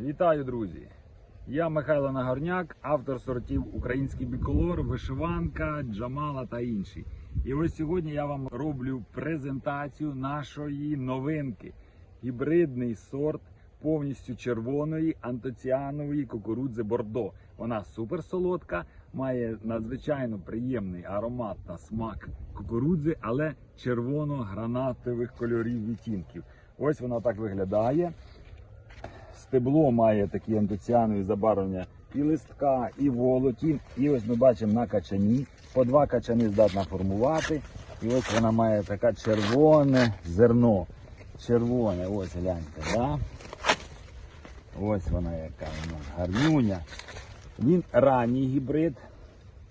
Вітаю, друзі! Я Михайло Нагорняк, автор сортів Український біколор, вишиванка, джамала та інші. І ось сьогодні я вам роблю презентацію нашої новинки. Гібридний сорт повністю червоної антоціанової кукурудзи Бордо. Вона супер солодка, має надзвичайно приємний аромат та смак кукурудзи, але червоно-гранатових кольорів відтінків. Ось вона так виглядає. Стебло має такі антоціанові забарвлення і листка, і волоті. І ось ми бачимо на качані. По два качани здатна формувати. І ось вона має таке червоне зерно. Червоне, ось гляньте, да? Ось вона яка вона гарнюня. Він ранній гібрид.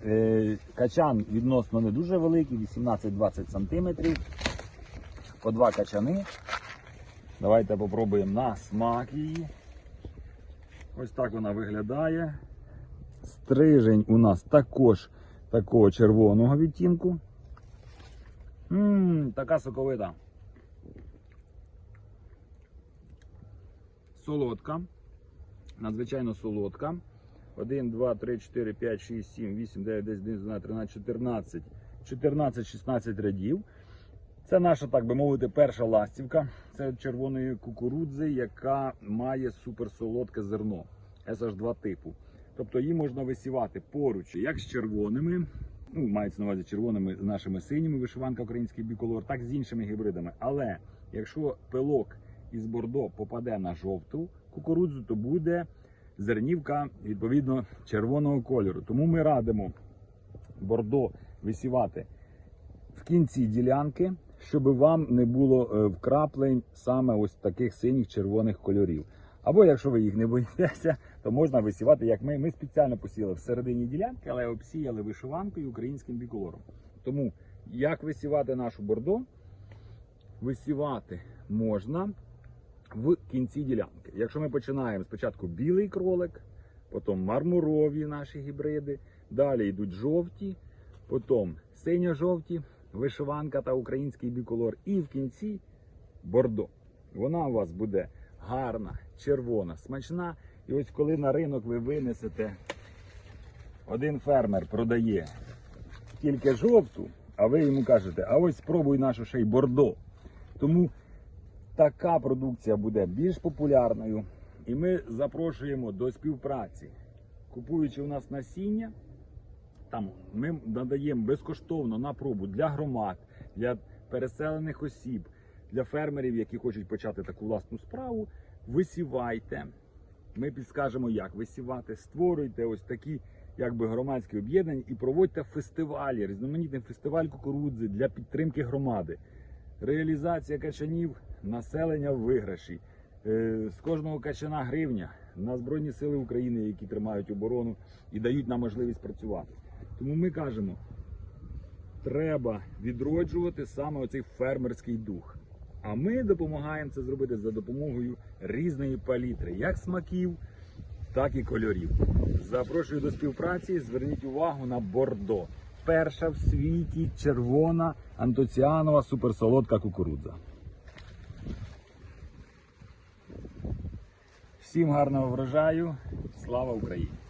Е, Качан відносно не дуже великий, 18-20 см. По два качани. Давайте попробуємо на смак її. Ось так вона виглядає. Стрижень у нас також такого червоного відтінку. Ммм, така соковита. Солодка. Надзвичайно солодка. 1, 2, 3, 4, 5, 6, 7, 8, 9, 10, 11, 12, 13, 14. 14-16 рядів. Це наша, так би мовити, перша ластівка. Це червоної кукурудзи, яка має суперсолодке зерно. SH2 типу. Тобто її можна висівати поруч як з червоними, ну, мається на увазі червоними з нашими синіми вишиванка український біколор, так з іншими гібридами. Але якщо пилок із бордо попаде на жовту кукурудзу, то буде зернівка відповідно червоного кольору. Тому ми радимо бордо висівати в кінці ділянки, щоб вам не було е, вкраплень саме ось таких синіх червоних кольорів. Або якщо ви їх не боїтеся, то можна висівати, як ми. Ми спеціально посіяли в середині ділянки, але обсіяли вишиванкою українським біколором. Тому як висівати нашу бордо? Висівати можна в кінці ділянки. Якщо ми починаємо спочатку білий кролик, потім мармурові наші гібриди, далі йдуть жовті, потім синьо-жовті, вишиванка та український біколор, і в кінці бордо. Вона у вас буде гарна, червона, смачна. І ось коли на ринок ви винесете, один фермер продає тільки жовту, а ви йому кажете, а ось спробуй нашу ще й бордо. Тому така продукція буде більш популярною. І ми запрошуємо до співпраці. Купуючи у нас насіння, там ми надаємо безкоштовно на пробу для громад, для переселених осіб, для фермерів, які хочуть почати таку власну справу. Висівайте. Ми підскажемо, як висівати. Створюйте ось такі якби громадські об'єднання і проводьте фестивалі, різноманітний фестиваль кукурудзи для підтримки громади. Реалізація качанів, населення в виграші. Е, З кожного качана гривня на Збройні Сили України, які тримають оборону і дають нам можливість працювати. Тому ми кажемо, треба відроджувати саме оцей фермерський дух. А ми допомагаємо це зробити за допомогою різної палітри, як смаків, так і кольорів. Запрошую до співпраці. Зверніть увагу на бордо. Перша в світі червона антоціанова суперсолодка кукурудза. Всім гарного врожаю! Слава Україні!